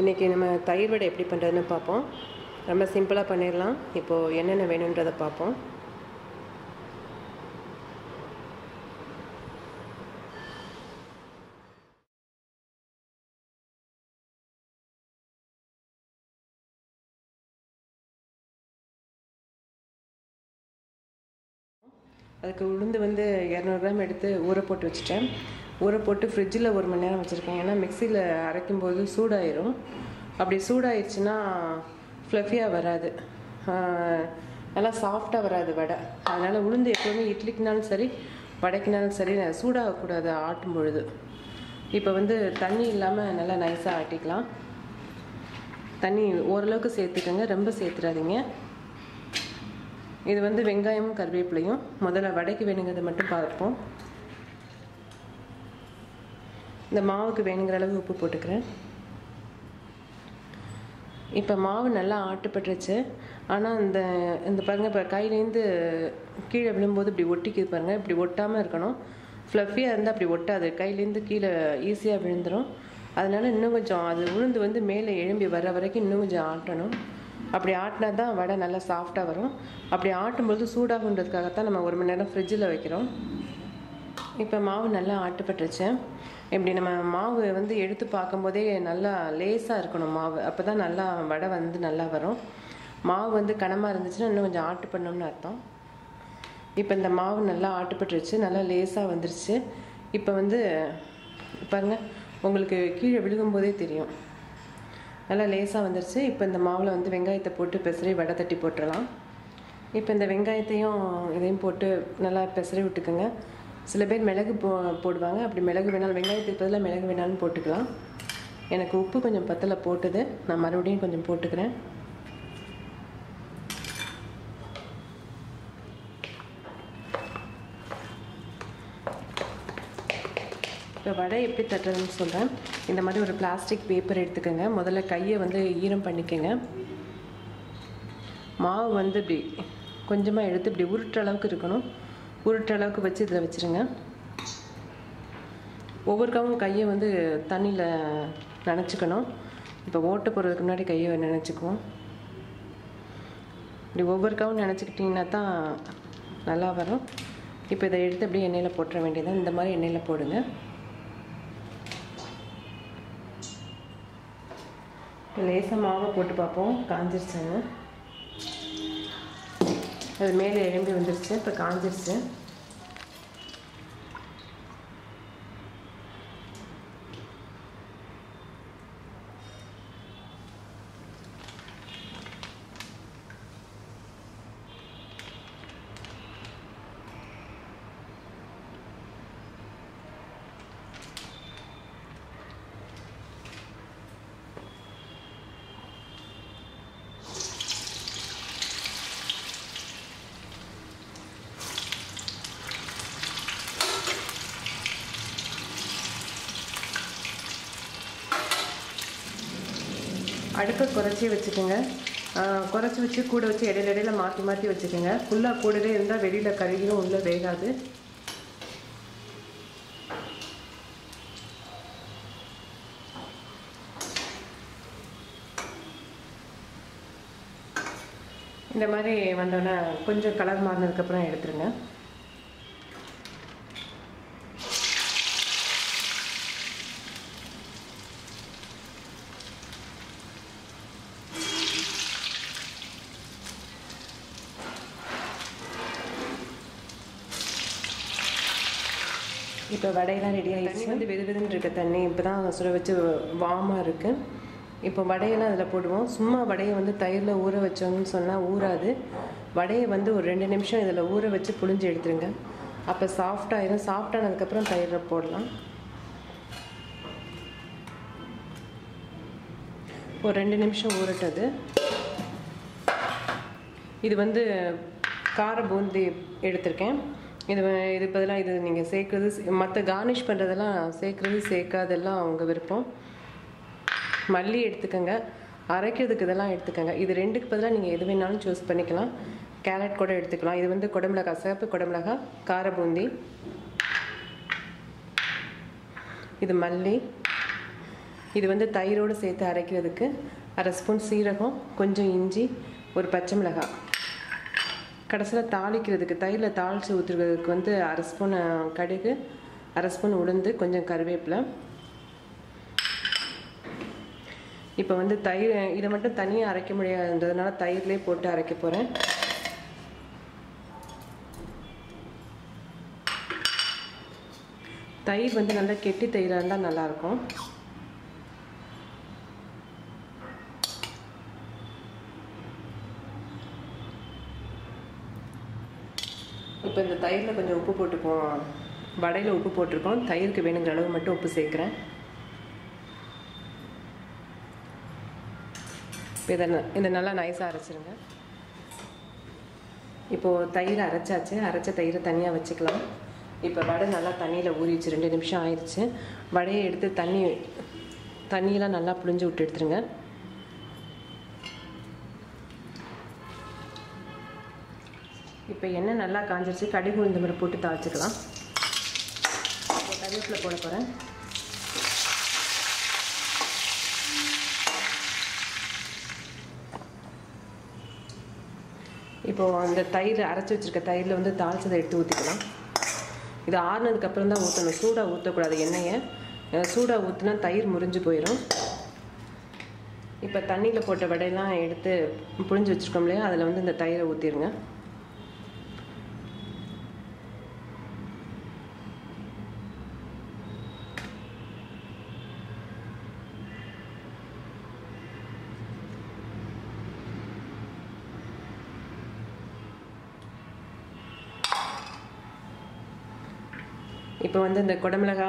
இன்றைக்கி நம்ம தயிர் வடை எப்படி பண்ணுறதுன்னு பார்ப்போம். ரொம்ப சிம்பிளாக பண்ணிடலாம். இப்போது என்னென்ன வேணுன்றதை பார்ப்போம். அதுக்கு உளுந்து வந்து இரநூறு கிராம் எடுத்து ஊற போட்டு வச்சுட்டேன். ஊற போட்டு ஃப்ரிட்ஜில் ஒரு மணி நேரம் வச்சுருக்கேன். ஏன்னா மிக்சியில் அரைக்கும்போது சூடாயிரும். அப்படி சூடாயிடுச்சுன்னா ஃப்ளஃபியாக வராது. நல்லா சாஃப்டாக வராது வடை. அதனால் உளுந்து எப்போவுமே இட்லிக்குனாலும் சரி வடைக்குனாலும் சரி சூடாகக்கூடாது ஆட்டும் பொழுது இப்போ வந்து தண்ணி இல்லாமல் நல்லா நைஸாக ஆட்டிக்கலாம். தண்ணி ஓரளவுக்கு சேர்த்துக்கோங்க. ரொம்ப சேர்த்துடாதீங்க இது வந்து வெங்காயமும் கருவேப்பிலையும். முதல்ல வடைக்கு வேணுங்கிறத மட்டும் பார்ப்போம். இந்த மாவுக்கு வேணுங்கிற அளவு உப்பு போட்டுக்கிறேன். இப்போ மாவு நல்லா ஆட்டுப்பட்டுருச்சு. ஆனால் இந்த இந்த பாருங்கள் இப்போ கையிலேருந்து கீழே விழும்போது இப்படி ஒட்டிக்குது பாருங்கள் இப்படி ஒட்டாமல் இருக்கணும். ஃப்ளஃபியாக இருந்தால் அப்படி ஒட்டாது. கையிலேருந்து கீழே ஈஸியாக விழுந்துடும் அதனால் இன்னும் கொஞ்சம் அது உளுந்து வந்து மேலே எழும்பி வர வரைக்கும் இன்னும் கொஞ்சம் ஆட்டணும். அப்படி ஆட்டினா தான் வடை நல்லா சாஃப்டாக வரும். அப்படி ஆட்டும்பொழுது சூடாகுன்றதுக்காகத்தான் நம்ம ஒரு மணி நேரம் ஃப்ரிட்ஜில் வைக்கிறோம். இப்போ மாவு நல்லா ஆட்டுப்பட்டுருச்சு. இப்படி நம்ம மாவு வந்து எடுத்து பார்க்கும்போதே நல்லா லேசாக இருக்கணும் மாவு. அப்போ தான் நல்லா வடை வந்து நல்லா வரும். மாவு வந்து கனமாக இருந்துச்சுன்னா இன்னும் கொஞ்சம் ஆட்டு பண்ணோம்னு அர்த்தம். இப்போ இந்த மாவு நல்லா ஆட்டுப்பட்டுருச்சு நல்லா லேசாக வந்துருச்சு. இப்போ வந்து பாருங்கள் உங்களுக்கு கீழே விழுகும்போதே தெரியும். நல்லா லேசாக வந்துருச்சு. இப்போ இந்த மாவில் வந்து வெங்காயத்தை போட்டு பெசரி வடை தட்டி போட்டுடலாம் இப்போ இந்த வெங்காயத்தையும் இதையும் போட்டு நல்லா பெசரி விட்டுக்குங்க. சில பேர் மிளகு போ போடுவாங்க. அப்படி மிளகு வேணாலும் வெங்காயத்துக்கு பதிலாக மிளகு வேணாலும் போட்டுக்கலாம். எனக்கு உப்பு கொஞ்சம் பத்தில் போட்டது. நான் மறுபடியும் கொஞ்சம் போட்டுக்கிறேன். இப்போ வடை எப்படி தட்டுறதுன்னு சொல்கிறேன் இந்த மாதிரி ஒரு பிளாஸ்டிக் பேப்பர் எடுத்துக்கோங்க. முதல்ல கையை வந்து ஈரம் பண்ணிக்கோங்க. மாவு வந்து இப்படி கொஞ்சமாக எடுத்து இப்படி உருட்டுற அளவுக்கு இருக்கணும். உருட்டுற அளவுக்கு வச்சு இதில் வச்சுருங்க. ஒவ்வொருக்காவும் கையை வந்து தண்ணியில் நினச்சிக்கணும். இப்போ ஓட்டு போகிறதுக்கு முன்னாடி கையை நினச்சிக்குவோம். இப்படி ஒவ்வொருக்காவும் நினச்சிக்கிட்டிங்கன்னா தான் நல்லா வரும். இப்போ இதை எடுத்து அப்படியே எண்ணெயில் போட்டுற வேண்டியதான் இந்த மாதிரி எண்ணெயில் போடுங்க. லேசாக மாவை போட்டு பார்ப்போம். காஞ்சிருச்சாங்க அது மேலே எழும்பி வந்துருச்சு இப்போ காஞ்சிருச்சு. அடுப்பை குறைச்சி வச்சுக்கோங்க. குறைச்சி வச்சு கூட வச்சு இடையில இடையில மாற்றி மாற்றி வச்சுக்கோங்க. ஃபுல்லாக கூடவே இருந்தால் வெளியில் கருகிலும் உள்ளே வேகாது. இந்த மாதிரி வந்தோன்னே கொஞ்சம் கலர் மாறினதுக்கப்புறம் எடுத்துருங்க. இப்போ வடையெல்லாம் ரெடி ஆகிடுச்சு வந்து வெது வெதுன்னு இருக்க தண்ணி இப்போ தான் சுட வச்சு வாமாக இருக்குது இப்போ வடையெல்லாம் அதில் போடுவோம். சும்மா வடையை வந்து தயிரில் ஊற வச்சோம்னு சொன்னால் ஊறாது. வடையை வந்து ஒரு ரெண்டு நிமிஷம் இதில் ஊற வச்சு புழிஞ்சு எடுத்துருங்க. அப்போ சாஃப்டாயிரும் சாஃப்டானதுக்கப்புறம் தயிரில் போடலாம். ஒரு ரெண்டு நிமிஷம் ஊறட்டது. இது வந்து கார பூந்தி எடுத்திருக்கேன். இது வ- இது பதிலாக இது நீங்கள் சேர்க்குறது மற்ற கார்னிஷ் பண்ணுறதெல்லாம் சேர்க்குறது சேர்க்காதெல்லாம் அவங்க விருப்பம். மல்லி எடுத்துக்கோங்க. அரைக்கிறதுக்கு இதெல்லாம் எடுத்துக்கோங்க. இது ரெண்டுக்கு பதிலாக நீங்கள் எது வேணாலும் சூஸ் பண்ணிக்கலாம். கேரட் கூட எடுத்துக்கலாம். இது வந்து குடமிளகா சிவப்பு குடமிளகாய் கார பூந்தி இது மல்லி. இது வந்து தயிரோடு சேர்த்து அரைக்கிறதுக்கு அரை ஸ்பூன் சீரகம் கொஞ்சம் இஞ்சி ஒரு பச்சை மிளகாய். கடைசியில் தாளிக்கிறதுக்கு தயிரில் தாளித்து ஊற்றுறதுக்கு வந்து அரை ஸ்பூன் கடுகு அரை ஸ்பூன் உளுந்து கொஞ்சம் கருவேப்பிலை. இப்போ வந்து தயிர் இதை மட்டும் தனியாக அரைக்க முடியாதுன்றதுனால தயிர்லேயே போட்டு அரைக்க போகிறேன் தயிர் வந்து நல்லா கெட்டி தயிராக இருந்தால் நல்லாயிருக்கும் இப்போ இந்த தயிரில் கொஞ்சம் உப்பு போட்டுக்குவோம். வடையில் உப்பு போட்டிருக்கோம். தயிருக்கு வேணுங்கிற அளவு மட்டும் உப்பு சேர்க்குறேன். இதை ந- இதை நல்லா நைஸாக அரைச்சிருங்க. இப்போது தயிர் அரைச்சாச்சு. அரைச்ச தயிரை தனியாக வச்சுக்கலாம். இப்போ வடை நல்லா தண்ணியில் ஊறிச்சு ரெண்டு நிமிஷம் ஆயிடுச்சு. வடையை எடுத்து தண்ணி தண்ணியெலாம் நல்லா புழிஞ்சு விட்டு எடுத்துருங்க. இப்போ எண்ணெய் நல்லா காஞ்சிருச்சு. கடுகு உளுந்த மாதிரி போட்டு தாளிச்சுக்கலாம். இப்போ கருவேப்பிலை போட போகிறேன் இப்போது அந்த தயிர் அரைச்சி வச்சிருக்க தயிரில் வந்து தாளிச்சதை எடுத்து ஊற்றிக்கலாம் இது ஆறுனதுக்கப்புறம் தான் ஊற்றணும் சூடாக ஊற்றக்கூடாது எண்ணெயை. சூடாக ஊற்றினா தயிர் முறிஞ்சு போயிடும் இப்போ தண்ணியில் போட்ட வடையெல்லாம் எடுத்து புழிஞ்சு வச்சுருக்கோம் இல்லையா? அதில் வந்து இந்த தயிரை ஊற்றிடுங்க இப்போ வந்து இந்த குடமிளகா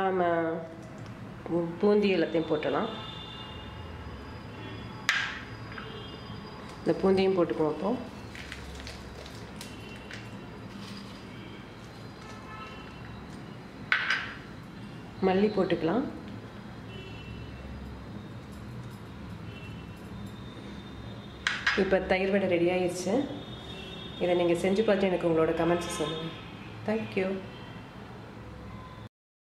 பூந்தி எல்லாத்தையும் போட்டலாம் இந்த பூந்தியும் போட்டுக்குவோம் அப்போ மல்லி போட்டுக்கலாம். இப்போ தயிர் வடை ரெடி ஆயிடுச்சு இதை நீங்கள் செஞ்சு பார்த்து எனக்கு உங்களோட கமெண்ட்ஸ் சொல்லுங்கள் தேங்க்யூ